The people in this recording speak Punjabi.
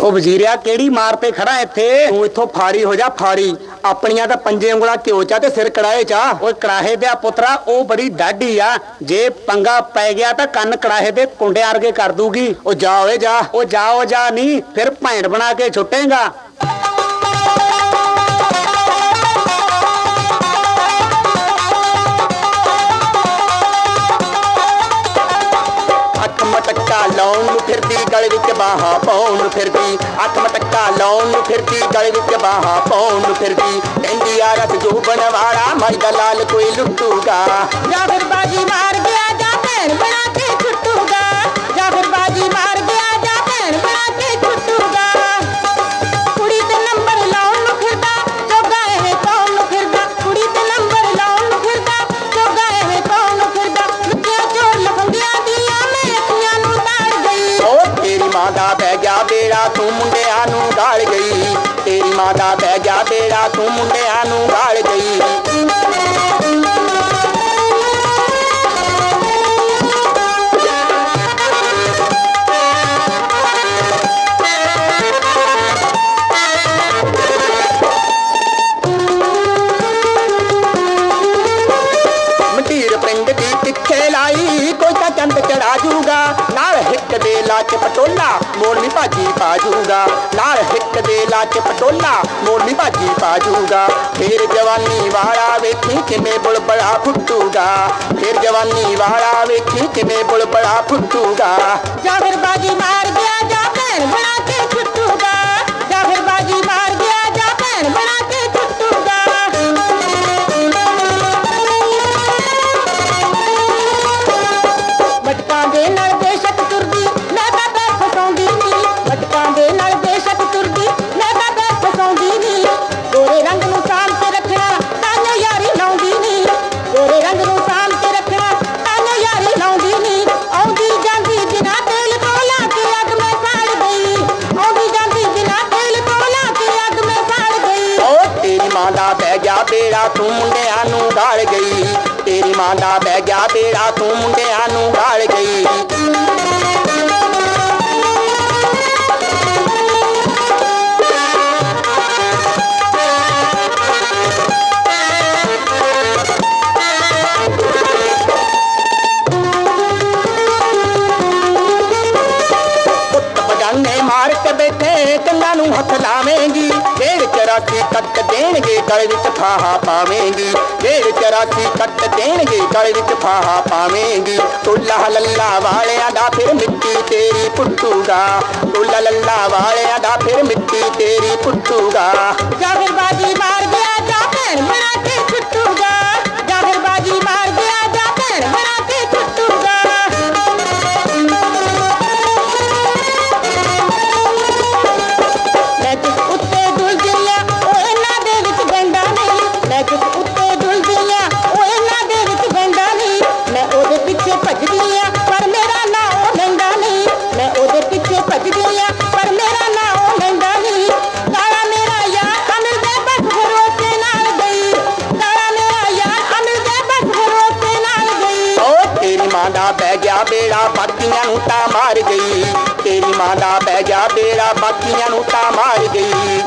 ਉਹ ਵਜ਼ੀਰਿਆ ਕਿਹੜੀ ਮਾਰ ਤੇ ਖੜਾ ਇੱਥੇ? ਤੂੰ ਇੱਥੋਂ ਫਾੜੀ ਹੋ ਜਾ, ਫਾੜੀ। ਆਪਣੀਆਂ ਤਾਂ ਪੰਜੇ ਉਂਗਲਾਂ ਘਿਓ ਚਾ ਤੇ ਸਿਰ ਕੜਾਏ ਚਾ ਓਏ ਕੜਾਹੇ ਦੇ ਪੁੱਤਰਾ, ਉਹ ਬੜੀ ਡਾਢੀ ਆ। ਜੇ ਪੰਗਾ ਪੈ ਗਿਆ ਤਾਂ ਕੰਨ ਕੜਾਹੇ ਦੇ ਕੁੰਡੇ ਵਰਗੇ ਕਰ ਦੂਗੀ। ਉਹ ਜਾ ਓਏ, ਜਾ। ਉਹ ਜਾ ਉਹ ਜਾ ਨਹੀਂ, ਫਿਰ ਭੈਣ ਬਣਾ ਕੇ ਛੁੱਟੇਗਾ। ਮਟਕਾ ਲਾਉਣ ਨੂੰ ਫਿਰਦੀ, ਗਲ ਵਿੱਚ ਬਾਹਾਂ ਪਾਉਣ ਨੂੰ ਫਿਰਦੀ। ਅੱਖ ਮਟਕਾ ਲਾਉਣ ਨੂੰ ਫਿਰਦੀ, ਗਲ ਵਿੱਚ ਬਾਹਾਂ ਪਾਉਣ ਨੂੰ ਫਿਰਦੀ। ਕਹਿੰਦੀ ਆ ਰਸ ਜੋ ਬਣਵਾੜਾ ਮਾਈ ਦਾ ਲਾਲ ਕੋਈ ਲੁੱਟੂਗਾ। ਜਾਂ ਫਿਰ ਬਾਜੀ ਮਾਰ ਗਿਆ ਜਾਂ ਭੈਣ ਬਣਾ ਦਾ ਬਹਿ ਗਿਆ ਬੇੜਾ, ਤੂੰ ਮੁੰਡਿਆਂ ਨੂੰ ਗਾਲ ਗਈ। ਤੇਰੀ ਮਾਂ ਦਾ ਬਹਿ ਗਿਆ ਬੇੜਾ, ਤੂੰ ਮੁੰਡਿਆਂ ਨੂੰ ਲਾਚ ਪਟੋਲਾ ਮੋੜਵੀ ਭਾਜੀ ਪਾ ਜੂਗਾ ਨਾਲ ਹਿੱਕ ਦੇ ਲਾਚ ਪਟੋਲਾ ਮੋੜਵੀ ਭਾਜੀ ਪਾ ਜੂਗਾ ਫੇਰ ਜਵਾਨੀ ਵਾਲਾ ਵੇਖੀ ਕਿਵੇਂ ਬੁਲਬਲਾ ਫੁੱਟੂਗਾ। ਫੇਰ ਜਵਾਨੀ ਵਾਲਾ ਵੇਖੀ ਕਿਵੇਂ ਬੁਲਬਲਾ ਫੁੱਟੂਗਾ। ਜਾਂ ਬੇੜਾ ਤੂੰ ਮੁੰਡਿਆਂ ਨੂੰ ਗਾਲ ਗਈ। ਤੇਰੀ ਮਾਂ ਦਾ ਬਹਿ ਗਿਆ ਬੇੜਾ ਤੂੰ ਮੁੰਡਿਆਂ ਨੂੰ ਗਾਲ ਗਈ। ਹੱਥ ਲਾਵੇਂਗੀ ਡੇਢ ਚਰਾਸੀ ਕੱਟ ਦੇਣਗੇ, ਗਲ ਵਿੱਚ ਫਾਹਾ ਪਾਵੇਂਗੀ। ਡੇਢ ਚਰਾਸੀ ਕੱਟ ਦੇਣਗੇ, ਗਲ ਵਿੱਚ ਫਾਹਾ ਪਾਵੇਂਗੀ। ਟੋਲਾ ਲੱਲਾ ਵਾਲਿਆਂ ਦਾ ਫਿਰ ਮਿੱਟੀ ਤੇਰੀ ਪੁੱਟੂਗਾ। ਟੋਲਾ ਲੱਲਾ ਵਾਲਿਆਂ ਦਾ ਫਿਰ ਮਿੱਟੀ ਤੇਰੀ ਪੁੱਟੂਗਾ। ਜਾਂ ਬਾਜੀ ਦਾ ਬੇੜਾ, ਬਾਕੀਆਂ ਨੂੰ ਤਾਂ ਮਾਰ ਗਈ। ਤੇਰੀ ਮਾਂ ਦਾ ਬਹਿ ਗਿਆ ਬੇੜਾ, ਬਾਕੀਆਂ ਨੂੰ ਤਾਂ ਮਾਰ ਗਈ।